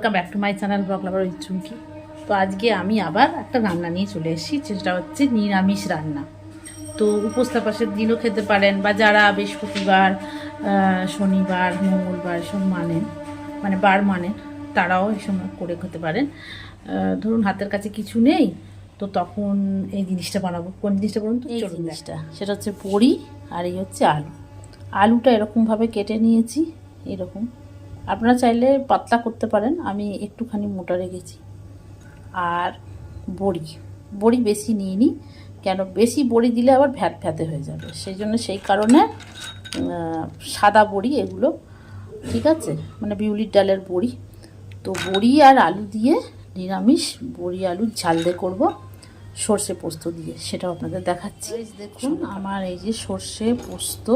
Welcome back to my channel blog lover ওই চুমকি তো আজকে আমি আবার একটা রান্না নিয়ে চলে এসেছি যেটা হচ্ছে নিরামিষ রান্না। তো উপোস তাপাসের দিনও খেতে পারেন বা যারা বৃহস্পতিবার শনিবার মঙ্গলবার এসব মানেন মানে বার মানেন তারাও এই সময় করে খেতে পারেন। ধরুন হাতের কাছে কিছু নেই তো তখন এই জিনিসটা বানাবো। কোন জিনিসটা বলুন তো? এই জিনিসটা সেটা হচ্ছে বড়ি আর এই হচ্ছে আলু। আলুটা এরকমভাবে কেটে নিয়েছি এরকম। আপনারা চাইলে পাতলা করতে পারেন আমি একটুখানি মোটা রেখেছি। আর বড়ি বড়ি বেশি নিইনি কেন বেশি বড়ি দিলে আবার ভ্যাত ভ্যাতে হয়ে যাবে। সেই জন্য সেই কারণে সাদা বড়ি এগুলো ঠিক আছে? মানে বিউলির ডালের বড়ি। তো বড়ি আর আলু দিয়ে নিরামিষ বড়ি আলুর ঝাল দিয়ে করব সর্ষে পোস্ত দিয়ে সেটাও আপনাদের দেখাচ্ছি। দেখুন আমার এই যে সর্ষে পোস্ত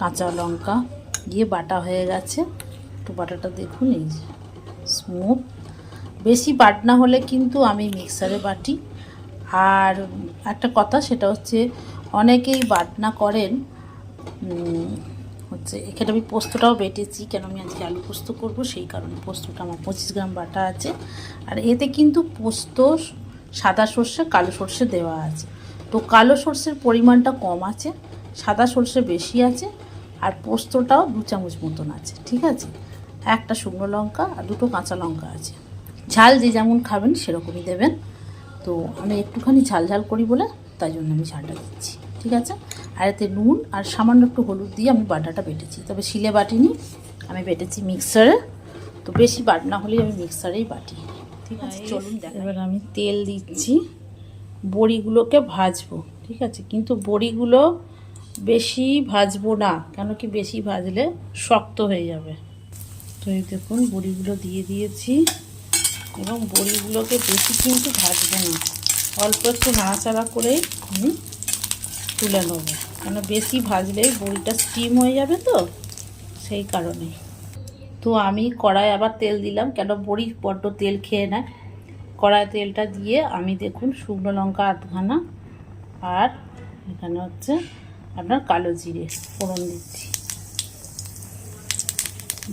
কাঁচা লঙ্কা দিয়ে বাটা হয়ে গেছে। বাটাটা দেখুন, এই যে স্মুথ বেশি বাটনা হলে কিন্তু আমি মিক্সারে বাটি। আর একটা কথা, সেটা হচ্ছে অনেকেই বাটনা করেন হচ্ছে এখানে আমি পোস্তটাও বেটেছি, কেন আমি আজকে আলু পোস্ত করব? সেই কারণে পোস্তটা, আমার পঁচিশ গ্রাম বাটা আছে। আর এতে কিন্তু পোস্ত, সাদা সর্ষে, কালো সর্ষে দেওয়া আছে। তো কালো সর্ষের পরিমাণটা কম আছে, সাদা সর্ষে বেশি আছে, আর পোস্তটাও দু চামচ মতন আছে, ঠিক আছে? একটা শুকনো লঙ্কা আর দুটো কাঁচা লঙ্কা আছে। ঝাল যে যেমন খাবেন সেরকমই দেবেন। তো আমি একটুখানি ঝাল ঝাল করি বলে তাই জন্য আমি ঝালটা দিচ্ছি ঠিক আছে? আর এতে নুন আর সামান্য একটু হলুদ দিয়ে আমি বাটাটা বেটেছি। তবে শিলে বাটিনি আমি বেটেছি মিক্সারে। তো বেশি বাটনা হলেই আমি মিক্সারেই বাটি ঠিক আছে? চলুন এবার আমি তেল দিচ্ছি। বড়িগুলোকে ভাজবো ঠিক আছে? কিন্তু বড়িগুলো বেশি ভাজবো না কেন কি বেশি ভাজলে শক্ত হয়ে যাবে। তো এই দেখুন, বড়িগুলো দিয়ে দিয়েছি। এবং বড়িগুলোকে বেশি কিন্তু ভাজবো না। অল্প একটু নাড়াচাড়া করেই আমি তুলে নেব। কেন বেশি ভাজলেই বড়িটা স্টিম হয়ে যাবে তো, সেই কারণে। তো আমি কড়াই আবার তেল দিলাম, কেন বড়ি বড্ড তেল খেয়ে নেয়। কড়াই তেলটা দিয়ে আমি দেখুন শুকনো লঙ্কা আধখানা আর এখানে হচ্ছে আপনার কালো জিরে ফোড়ন দিচ্ছি।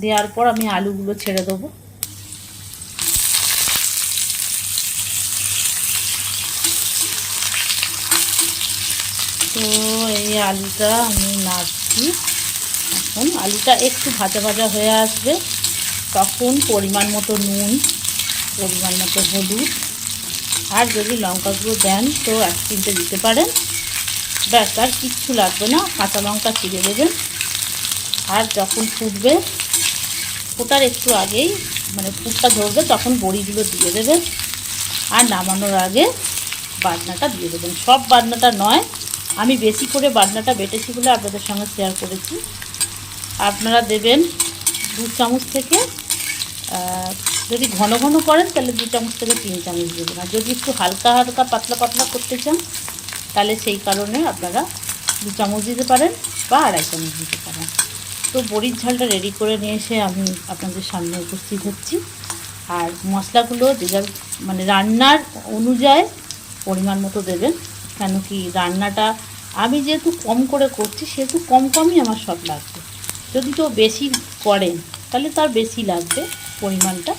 দেওয়ার পর আমি আলুগুলো ছেড়ে দেবো। তো এই আলুটা আমি নাড়ছি। এখন আলুটা একটু ভাজা ভাজা হয়ে আসবে। তখন পরিমাণ মতো নুন, পরিমাণ মতো হলুদ, আর যদি লঙ্কা গুঁড়ো দেন তো এক তিনটে দিতে পারেন। ব্যাস, আর কিচ্ছু লাগবে না। কাঁচা লঙ্কা ছিঁড়ে দেবেন। আর যখন ফুটবে ফোটার একটু আগেই মানে ফুটটা ধরবে, তখন বড়িগুলো দিয়ে দেবেন আর নামানোর আগে বাটনাটা দিয়ে দেবেন। সব বাটনাটা নয়, আমি বেশি করে বাটনাটা বেটেছি বলে আপনাদের সঙ্গে শেয়ার করেছি। আপনারা দেবেন দু চামচ থেকে যদি ঘন ঘন করেন, তাহলে দু চামচ থেকে তিন চামচ দেবেন। আর যদি একটু হালকা হালকা পাতলা পাতলা করতে চান, তাহলে সেই কারণে আপনারা দু চামচ দিতে পারেন বা আড়াই চামচ দিতে পারেন। তো বড়ির ঝালটা রেডি করে নিয়ে এসে আমি আপনাদের সামনে উপস্থিত হচ্ছি। আর মশলাগুলো যে যার মানে রান্নার অনুযায়ী পরিমাণ মতো দেবেন কেন কি রান্নাটা আমি যেহেতু কম করে করছি, সেহেতু কম কমই আমার সব লাগবে। যদি কেউ বেশি করেন, তাহলে তার বেশি লাগবে পরিমাণটা।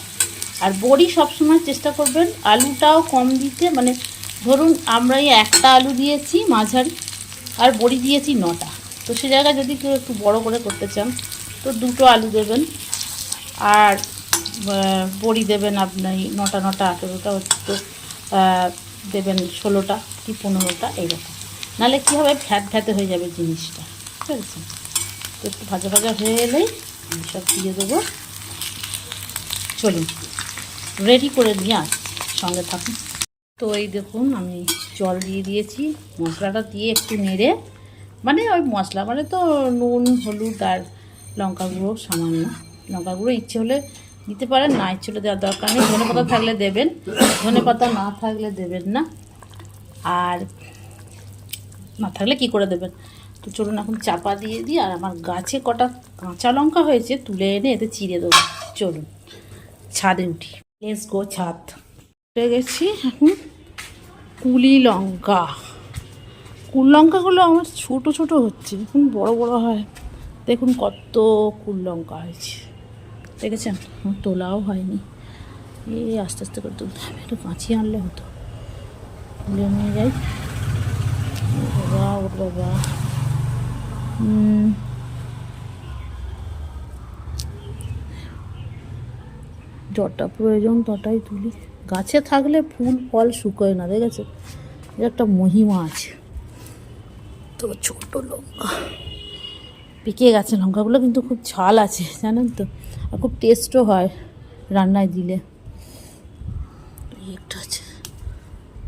আর বড়ি সবসময় চেষ্টা করবেন আলুটাও কম দিতে মানে ধরুন আমরা একটা আলু দিয়েছি মাঝারি, আর বড়ি দিয়েছি নটা। তো সে জায়গায় যদি কেউ একটু বড় করে করতে চান তো দুটো আলু দেবেন। আর বড়ি দেবেন আপনি নটা নটা আঠেরোটা আহ, দেবেন ষোলোটা কি পনেরোটা এইরকম। নাহলে কী হবে? ফ্যাট ফ্যাতে হয়ে যাবে জিনিসটা ঠিক আছে? তো একটু ভাজা ভাজা হয়ে এলেই আমি সব দিয়ে দেবো। চলুন রেডি করে নিয়ে আস সঙ্গে থাকুন। তো এই দেখুন আমি জল দিয়ে দিয়েছি মশলাটা দিয়ে একটু নেড়ে মানে ওই মশলা মানে তো নুন, হলুদ আর লঙ্কা গুঁড়ো সামান্য। লঙ্কা গুঁড়ো ইচ্ছে হলে দিতে পারেন, না ইচ্ছে হলে দেওয়ার দরকার নেই। ধনে পাতা থাকলে দেবেন, ধনে পাতা না থাকলে দেবেন না। আর না থাকলে কি করে দেবেন? তো চলুন এখন চাপা দিয়ে দিই, আর আমার গাছে কটা কাঁচা লঙ্কা হয়েছে তুলে এনে এতে চিড়ে দেবো। চলুন, ছাদে উঠি। লেস গো ছাদ। উঠে গেছি এখন কুলি লঙ্কা। কুল লঙ্কাগুলো আমার ছোট ছোট হচ্ছে এখন বড় বড় হয়, দেখুন কত কুল লঙ্কা হয়েছে। দেখেছেন? তোলাও হয়নি। এই আস্তে আস্তে করে তুলতে হবে, একটু কাঁচি আনলে হতো। তুলে নিয়ে যাই। বাবা ওর বাবা। যটা প্রয়োজন তটাই তুলি। গাছে থাকলে ফুল, ফল শুকোয় না, দেখেছ? এর একটা মহিমা আছে। তো ছোট লঙ্কা। পেকে গেছে লঙ্কাগুলো কিন্তু খুব ঝাল আছে জানেন তো? আর খুব টেস্টও হয় রান্নায় দিলে। একটা আছে।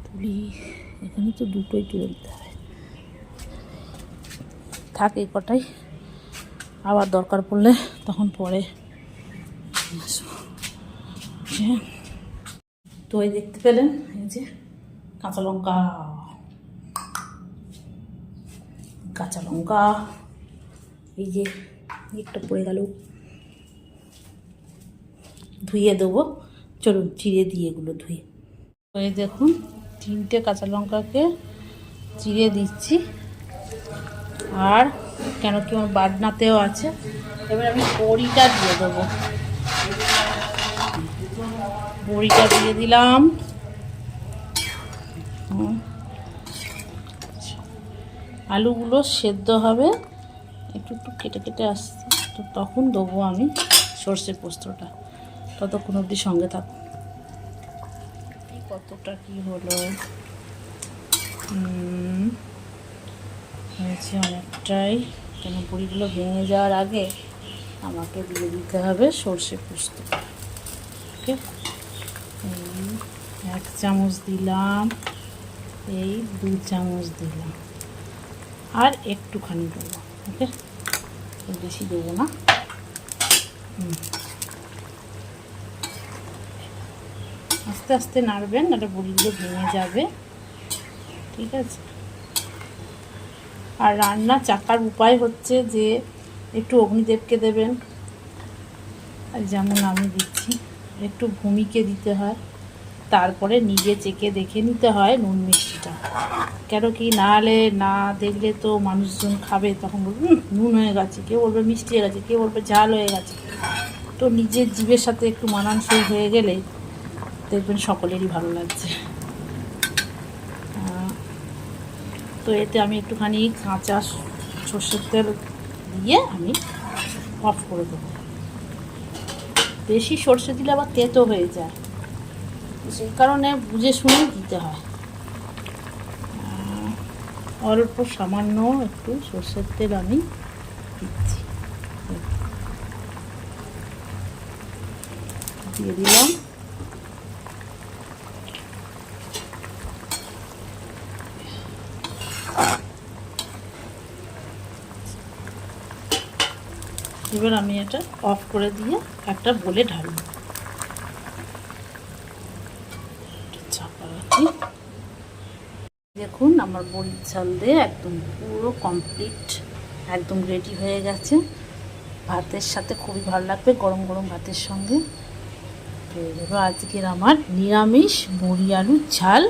তুলি। এখানে তো দুটোই তুলে দিতে হবে থাক এই কটাই। আবার দরকার পড়লে তখন পরে আসব। যে, তো এই দেখতে পেলেন এই যে কাঁচা লঙ্কা। কাঁচা লঙ্কা, এই যে একটা পড়ে গেল। ধুয়ে দেবো। চলুন চিড়ে দিয়ে এগুলো ধুয়ে। এই দেখুন, তিনটে কাঁচা লঙ্কাকে চিড়ে দিচ্ছি। আর কেন কি আমার বাটনাতেও আছে। এবার আমি বড়িটা দিয়ে দেবো। বড়িটা দিয়ে দিলাম। হুম। আলুগুলো সেদ্ধ হবে। একটু একটু কেটে কেটে আসছে। তো তখন দেবো আমি সর্ষে পোস্তটা। ততক্ষণ অবধি সঙ্গে থাকুন কতটা কি হলো? হয়েছে অনেকটাই। কেন বড়িগুলো ভেঙে যাওয়ার আগে আমাকে দিয়ে দিতে হবে সর্ষে পোস্ত। ওকে? এক চামচ দিলাম। এই দু চামচ দিলাম। আর একটুখানি দেবো ওকে? বেশি দেবো না। আস্তে আস্তে নাড়বেন, নাহলে বড়িগুলো ভেঙে যাবে। ঠিক আছে? আর রান্না চাকার উপায় হচ্ছে যে, একটু অগ্নিদেবকে দেবেন। আর যেমন আমি দিচ্ছি, একটু ভূমিকে দিতে হয়। তারপরে নিজে চেকে দেখে নিতে হয় নুন মিষ্টিটা। কেন কি না হলে না দেখলে তো মানুষজন খাবে, তখন বলবে নুন হয়ে গেছে, কেউ বলবে মিষ্টি হয়ে গেছে, কেউ বলবে ঝাল হয়ে গেছে। তো নিজের জীবের সাথে একটু মানানসই হয়ে গেলে দেখবেন সকলেরই ভালো লাগছে। তো এতে আমি একটুখানি কাঁচা সর্ষের তেল দিয়ে আমি অফ করে দেবো। বেশি সর্ষে দিলে আবার তেতো হয়ে যায়। সেই কারণে বুঝে শুনে দিতে হয়। অল্প সামান্য একটু সর্ষের তেল আমি দিচ্ছি। দিয়ে দিলাম। এবার আমি এটা অফ করে দিয়ে একটা বলে ঢালব। দেখুন, আমার বড়ির ঝাল দিয়ে একদম পুরো কমপ্লিট একদম রেডি হয়ে গেছে। ভাতের সাথে খুবই ভালো লাগবে, গরম গরম ভাতের সঙ্গে। তো আজকের আমার নিরামিষ বড়ি আলুর ঝাল,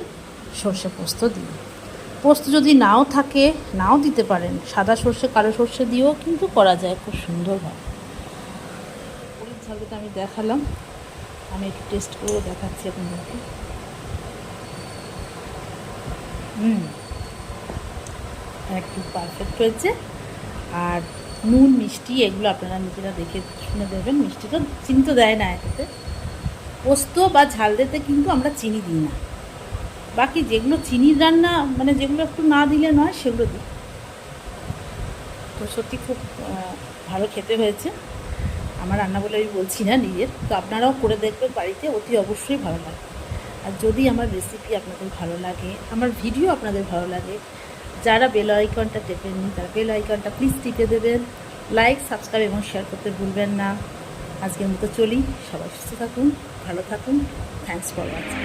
সর্ষে পোস্ত দিয়ে। পোস্ত যদি নাও থাকে, নাও দিতে পারেন। সাদা সর্ষে, কালো সর্ষে দিয়েও কিন্তু করা যায়, খুব সুন্দরভাবে। বড়ির ঝালটা আমি দেখালাম। আমি একটু টেস্ট করে দেখাচ্ছি আপনাদেরকে। হুম। একদম পারফেক্ট হয়েছে। আর নুন, মিষ্টি, এগুলো আপনারা নিজেরা দেখে শুনে দেবেন। মিষ্টি তো চিনি তো দেয় না এটাতে পোস্ত বা ঝাল দিতে কিন্তু আমরা চিনি দিই না। বাকি যেগুলো চিনির রান্না মানে যেগুলো একটু না দিলে নয়, সেগুলো দিই। তো সত্যি খুব ভালো খেতে হয়েছে। আমার রান্না বলে আমি বলছি না নিজের। তো আপনারাও করে দেখবেন বাড়িতে, অতি অবশ্যই ভালো লাগবে। আর যদি আমার রেসিপি আপনাদের ভালো লাগে, আমার ভিডিও আপনাদের ভালো লাগে, যারা বেল আইকনটা টেপেননি তারা বেল আইকনটা প্লিজ টিপে দেবেন। লাইক সাবস্ক্রাইব এবং শেয়ার করতে ভুলবেন না। আজকের মতো চলি, সবাই সুস্থ থাকুন, ভালো থাকুন। Thanks for watching